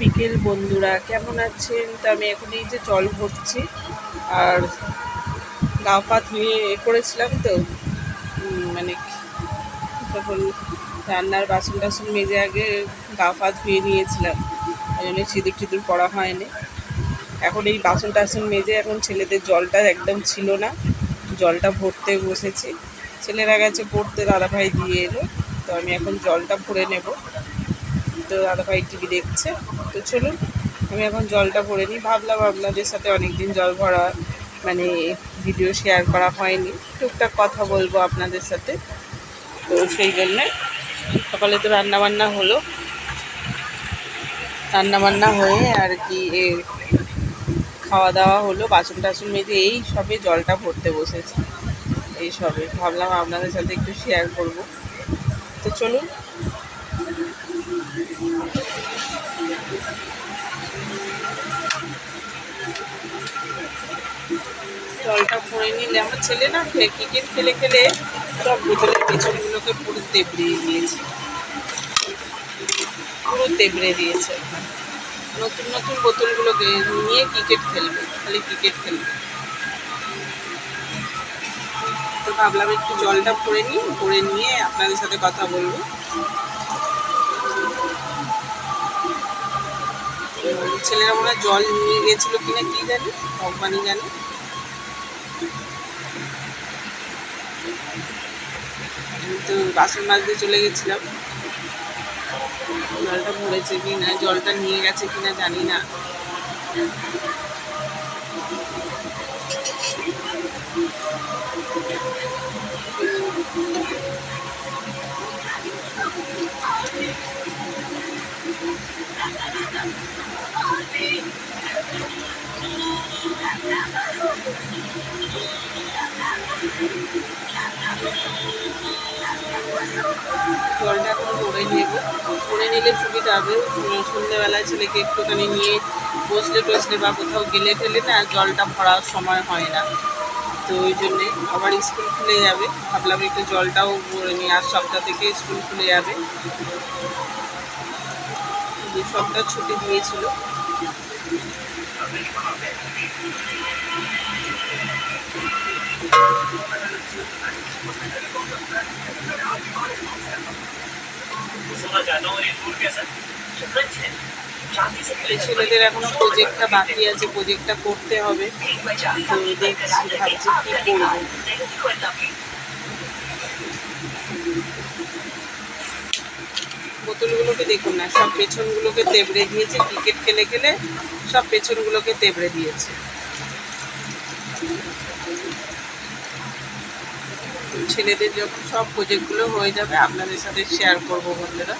বিকেল বন্ধুরা, কেমন আছেন? তো আমি এখন এই যে জল ভরছি, আর গা পা ধুয়ে করেছিলাম তো মানে তখন রান্নার বাসন টাসন মেজে আগে গা পা ধুয়ে নিয়েছিলাম, ওই জন্য সিঁদুর টিঁদুর পরা হয়নি। এখন এই বাসন টাসন মেজে এখন ছেলেদের জলটা একদম ছিল না, জলটা ভরতে বসেছি। ছেলেরা গেছে পড়তে, দাদাভাই দিয়ে এলো, তো আমি এখন জলটা ভরে নেব। তো দাদাভাই টিভি দেখছে। তো চলুন, আমি এখন জলটা ভরে নিই। ভাবলাম আপনাদের সাথে অনেক দিন জল ভরা মানে ভিডিও শেয়ার করা হয়নি। টুকটাক কথা বলব আপনাদের সাথে। তো সেই জন্যে সকালে তো রান্নাবান্না হলো। রান্নাবান্না হয়ে আর কি খাওয়া দাওয়া হলো, বাসন টাসন মেজে এই সবে জলটা ভরতে বসেছি। এই সবে। ভাবলাম আপনাদের সাথে একটু শেয়ার করব। তো চলুন জলটা ভরে নিলে, আমার ছেলে না ক্রিকেট খেলে খেলে সব বোতলের পেছনগুলোকে পুরো তেবড়িয়ে দিয়েছে। পুরো তেবড়ে দিয়েছে নতুন নতুন বোতলগুলোকে নিয়ে ক্রিকেট খেলবে, খালি ক্রিকেট খেলবে। তো ভাবলাম একটু জলটা ভরে নিই, ভরে নিয়ে আপনাদের সাথে কথা বলব। ছেলেরা মনে জল নিয়ে গেছিল কিনা, কি জানি, ভগবানই জানে। তো বাসন মাজতে চলে গেছিলাম। জলটা ভরেছে কি না জলটা নিয়ে গেছে কিনা জানি না। জলটা এখন ভরে নেব। ভরে নিলে সুবিধা হবে। সন্ধ্যেবেলায় ছেলেকে একটুখানি নিয়ে বসলে টসলে বা কোথাও গেলে টেলে না জলটা ভরার সময় হয় না। তো ওই জন্যে আবার স্কুল খুলে যাবে। ভাবলাম একটু জলটাও ভরে নিই। আর সপ্তাহ থেকে স্কুল খুলে যাবে। দু ছুটি দিয়েছিল। ছেলেদের এখনও প্রজেক্টটা বাকি আছে প্রজেক্টটা করতে হবে। তো দেখছি ভাবছি কি করব। বোতলগুলোকে দেখুন না, সব পেছনগুলোকে তেবড়ে দিয়েছে, ক্রিকেট খেলে খেলে সব পেছনগুলোকে তেবড়ে দিয়েছে। ছেলেদের যখন সব প্রজেক্টগুলো হয়ে যাবে, আপনাদের সাথে শেয়ার করব বন্ধুরা।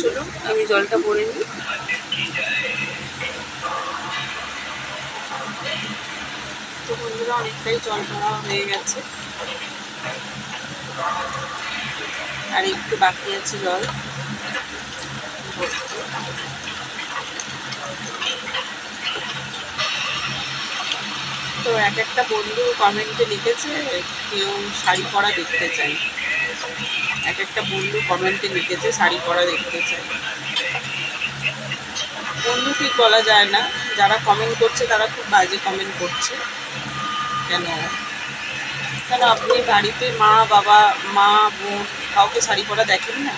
চলুন, আমি জলটা ভরে নিই। বন্ধুরা, অনেকটাই জল ভরা হয়ে গেছে। আর একটু বাকি আছে জল। তো এক একটা বন্ধু কমেন্টে লিখেছে, কেউ শাড়ি পরা দেখতে চাই। এক একটা বন্ধু কমেন্টে লিখেছে, শাড়ি পরা দেখতে চাই। বন্ধু ঠিক বলা যায় না। যারা কমেন্ট করছে, তারা খুব বাজে কমেন্ট করছে। কেন? কেন আপনি বাড়িতে মা, বাবা, মা, বোন কাউকে শাড়ি পরা দেখেন না?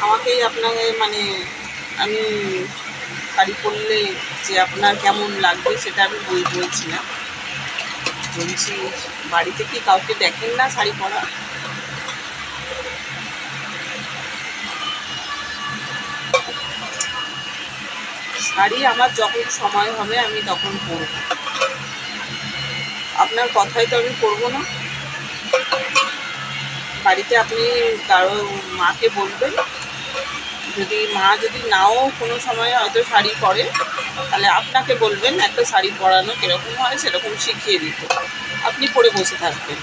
আমাকেই আপনাকে মানে আমি শাড়ি পরলে যে আপনার কেমন লাগবে সেটা আমি বই বলছি না। বলছি, বাড়িতে কি কাউকে দেখেন না শাড়ি পরা? শাড়ি আমার যখন সময় হবে আমি তখন পরব। আপনার কথাই তো আমি পরবো না। বাড়িতে আপনি কারও মাকে বলবেন। যদি মা যদি নাও কোনো সময় হয়তো শাড়ি পরে, তাহলে আপনাকে বলবেন একটা শাড়ি পরানো কীরকম হয় সেরকম শিখিয়ে দিতে। আপনি পরে বসে থাকবেন।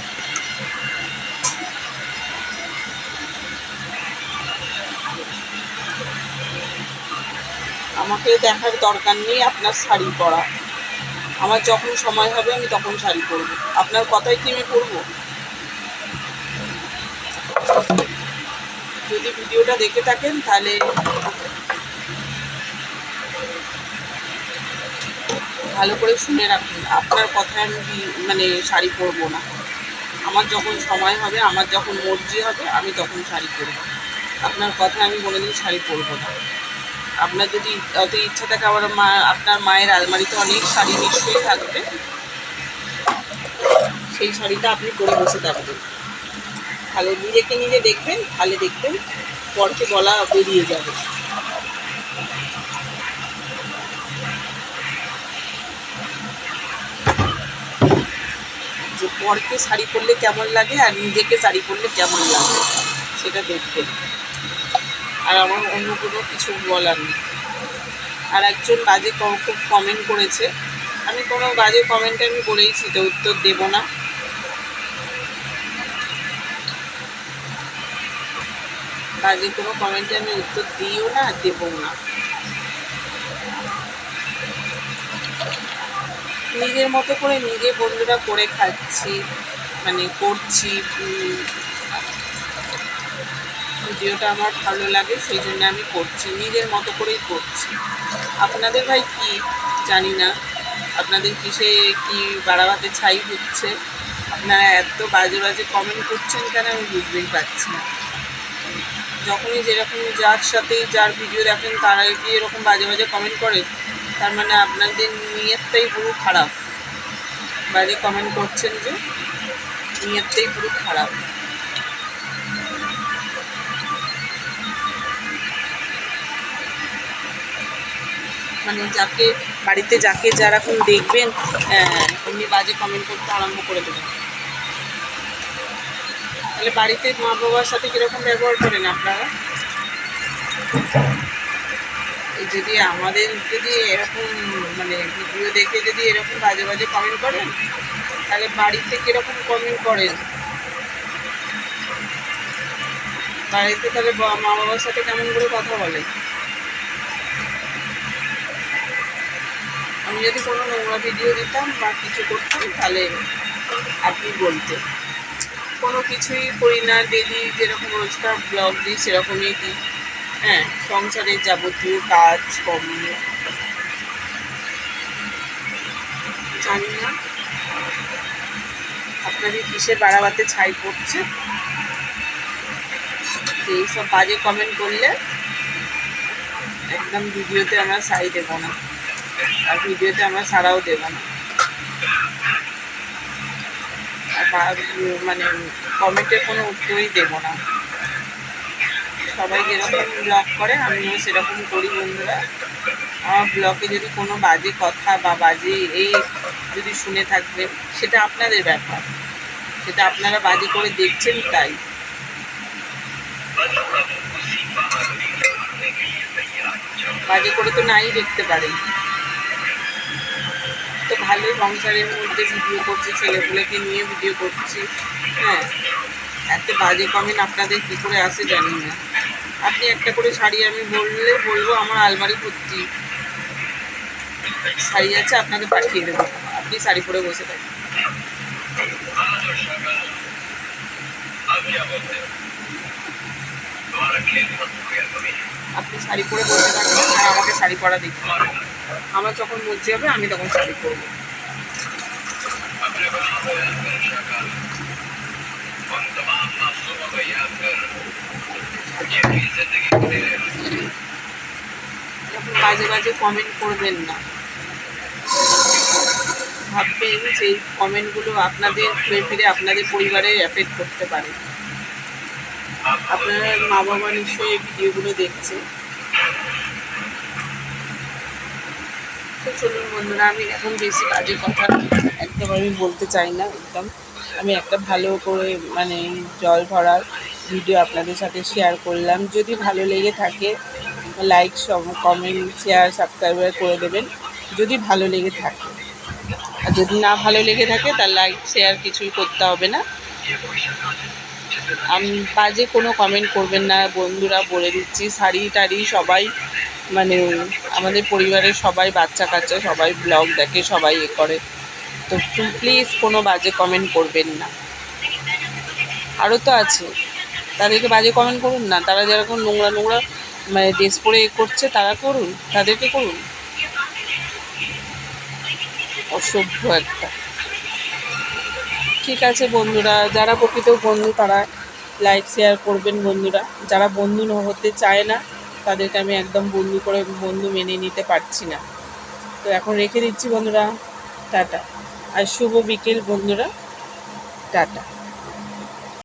আমাকে দেখার দরকার নেই আপনার শাড়ি পরা। আমার যখন সময় হবে, আমি তখন শাড়ি পরবো। আপনার কথাই কি আমি পরবো? যদি ভিডিওটা দেখে থাকেন, তাহলে ভালো করে শুনে রাখুন, আপনার কথায় আমি মানে শাড়ি পরবো না। আমার যখন সময় হবে, আমার যখন মর্জি হবে, আমি তখন শাড়ি পরবো। আপনার কথায় আমি বলে দিন শাড়ি পরবো না। আপনার যদি অত ইচ্ছা থাকে, আমার মা, আপনার মায়ের আলমারিতে অনেক শাড়ি নিশ্চয়ই থাকবে। সেই শাড়িটা আপনি পরে বসে থাকবেন। তাহলে নিজেকে নিজে দেখবেন তাহলে দেখবেন, পরকে বলা বেরিয়ে যাবে। যে পরকে শাড়ি পরলে কেমন লাগে আর নিজেকে শাড়ি পরলে কেমন লাগে, সেটা দেখবেন। আর আমার অন্য কোনো কিছু বলার নেই। আর একজন বাজে খুব কমেন্ট করেছে। আমি কোনো বাজে কমেন্টে আমি বলেইছি তো উত্তর দেব না। বাজে কোনো কমেন্টে আমি উত্তর দিইও না আর দেবও না। নিজের মতো করে নিজে বন্ধুরা করে খাচ্ছি মানে করছি ভিডিওটা আমার ভালো লাগে, সেই জন্য আমি করছি, নিজের মতো করেই করছি। আপনাদের ভাই কি? জানি না। আপনাদের কিসে কি বাড়াবাতে ছাই হচ্ছে? আপনারা এত বাজে বাজে কমেন্ট করছেন কেন আমি বুঝতেই পারছি না। যখনই যেরকম যার সাথেই যার ভিডিও দেখেন তারাই কি এরকম বাজে বাজে কমেন্ট করে? তার মানে আপনাদের নিয়তটাই পুরো খারাপ। বাজে কমেন্ট করছেন যে, নিয়তটাই পুরো খারাপ। মানে যাকে, বাড়িতে যাকে যারা এখন দেখবেন এমনি বাজে কমেন্ট করতে আরম্ভ করে দেবেন। তাহলে বাড়িতে মা বাবার সাথে কীরকম ব্যবহার করেন আপনারা? যদি আমাদের যদি এরকম মানে ভিডিও দেখে যদি এরকম বাজে বাজে কমেন্ট করেন, তাহলে বাড়িতে কীরকম কমেন্ট করেন? বাড়িতে তাহলে মা বাবার সাথে কেমন করে কথা বলেন? আমি যদি কোনো নোংরা ভিডিও দিতাম বা কিছু করতাম, তাহলে আপনি বলতেন। কোনো কিছুই করি না ডেলি যেরকম রোজকার ব্লগ দিই, সেরকমই দিই। হ্যাঁ সংসারের যাবতীয় কাজ, কর্ম। জানি না। আপনাদের কিসের বাড়াবাতে ছাই পড়ছে? এইসব বাজে কমেন্ট করলে? একদম ভিডিওতে আমরা সাই দেবো না। আর ভিডিওতে আমরা সারাও দেবো না। মানে কমেন্টের কোনো উত্তরই দেবো না। সবাই যেরকম ব্লগ করে, আমিও সেরকম করি বন্ধুরা। আমার ব্লগে যদি কোনো বাজে কথা বা বাজে এই যদি শুনে থাকবেন সেটা আপনাদের ব্যাপার। সেটা আপনারা বাজে করে দেখছেন তাই। বাজে করে তো নাই দেখতে পারেন। ভালো সংসারের মধ্যে ভিডিও করছি ছেলেগুলোকে নিয়ে ভিডিও করছি। হ্যাঁ এত বাজে কমেন্ট আপনাদের কী করে আসে জানি না। আপনি একটা করে শাড়ি আমি বললে বলব, আমার আলমারি ভর্তি। শাড়ি আছে আপনাকে পাঠিয়ে দেবো। আপনি শাড়ি পরে বসে থাকেন। আপনি শাড়ি পরে বসে থাকবেন, আর আমাকে শাড়ি পরা দেখতে। আমার যখন মর্জি হবে, আমি তখন শাড়ি পরবো। এরকম বাজে বাজে কমেন্ট করবেন না। ভাববেন যে এই কমেন্টগুলো আপনাদের ঘুরে ফিরে আপনাদের পরিবারে এফেক্ট করতে পারে। আপনারা মা বাবা নিশ্চয়ই এই ভিডিওগুলো দেখছে তো চলুন বন্ধুরা, আমি এখন বেশি বাজে কথা একদম আমি বলতে চাই না একদম। আমি একটা ভালো করে মানে জল ভরার ভিডিও আপনাদের সাথে শেয়ার করলাম। যদি ভালো লেগে থাকে লাইক কমেন্ট শেয়ার সাবস্ক্রাইবার করে দেবেন। যদি ভালো লেগে থাকে। আর যদি না ভালো লেগে থাকে তার লাইক শেয়ার কিছুই করতে হবে না। বাজে কোনো কমেন্ট করবেন না। বন্ধুরা বলে দিচ্ছি, শাড়ি টাড়ি সবাই মানে আমাদের পরিবারের সবাই বাচ্চা কাচ্চা সবাই ব্লগ দেখে সবাই এ করে। তো প্লিজ কোনো বাজে কমেন্ট করবেন না। আরও তো আছে। তাদেরকে বাজে কমেন্ট করুন না। তারা যেরকম নোংরা নোংরা মানে ড্রেস পরে করছে, তারা করুন। তাদেরকে করুন। অসভ্য একটা। ঠিক আছে বন্ধুরা, যারা প্রকৃত বন্ধু তারা লাইক শেয়ার করবেন বন্ধুরা। যারা বন্ধু হতে চায় না, তাদেরকে আমি একদম বন্ধু করে বন্ধু মেনে নিতে পারছি না। তো এখন রেখে দিচ্ছি বন্ধুরা। টাটা। আর শুভ বিকেল বন্ধুরা টাটা।